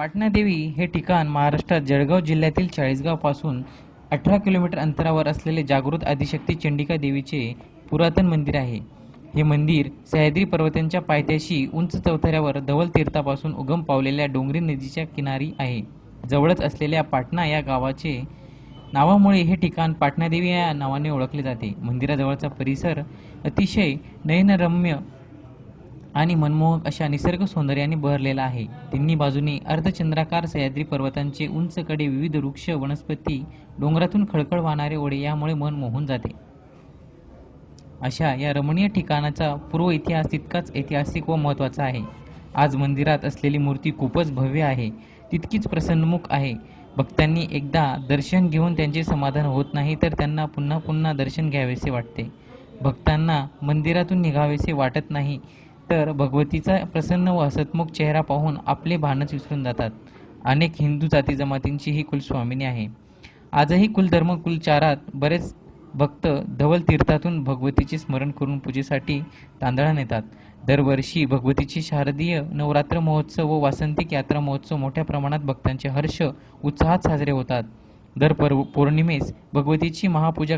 पाटणादेवी हे ठिकाण महाराष्ट्रात जळगाव जिल्ह्यातील चाळीसगावपासून अठरा किलोमीटर अंतरावर असलेले जागृत आदिशक्ती चंडिका देवीचे पुरातन मंदिर आहे. हे मंदिर सह्याद्री पर्वतांच्या पायथ्याशी उंच चौथऱ्यावर धवल तीर्थापासून उगम पावलेल्या डोंगरी नदीच्या किनारी आहे. जवळच असलेल्या पाटणा या गावाचे नावामुळे हे ठिकाण पाटणादेवी या नावाने ओळखले जाते. मंदिराजवळचा परिसर अतिशय नयनरम्य आणि मनमोहक अशा निसर्ग सौंदर्याने बहरलेला आहे. तिन्ही बाजूने अर्धचंद्राकार सह्याद्री पर्वतांचे उंच कडे विविध वृक्ष वनस्पती डोंगरातून खळखळ वाहणारे ओढे यामुळे मन मोहून जाते. अशा या रमणीय ठिकाणाचा पूर्व इतिहास तितकाच ऐतिहासिक व महत्त्वाचा आहे. आज मंदिरात असलेली मूर्ती खूपच भव्य आहे. तितकीच प्रसन्नमुख आहे. भक्तांनी एकदा दर्शन घेऊन त्यांचे समाधान होत नाही तर त्यांना पुन्हा पुन्हा दर्शन घ्यावेसे वाटते. भक्तांना मंदिरातून निघावेसे वाटत नाही. तर भगवतीचा प्रसन्न व हसतमुख चेहरा पाहून आपले भानच विसरून जातात. अनेक हिंदू जाती जमातींची ही कुलस्वामिनी आहे. आजही कुलधर्म कुलचारात बरेच भक्त धवल तीर्थातून भगवतीचे स्मरण करून पूजेसाठी तांदळा नेतात दरवर्षी भगवतीची शारदीय नवरात्र महोत्सव व वासंतिक यात्रा महोत्सव मोठ्या प्रमाणात भक्तांचे हर्ष उत्साहात साजरे होतात. दर पर्व पौर्णिमेस भगवतीची महापूजा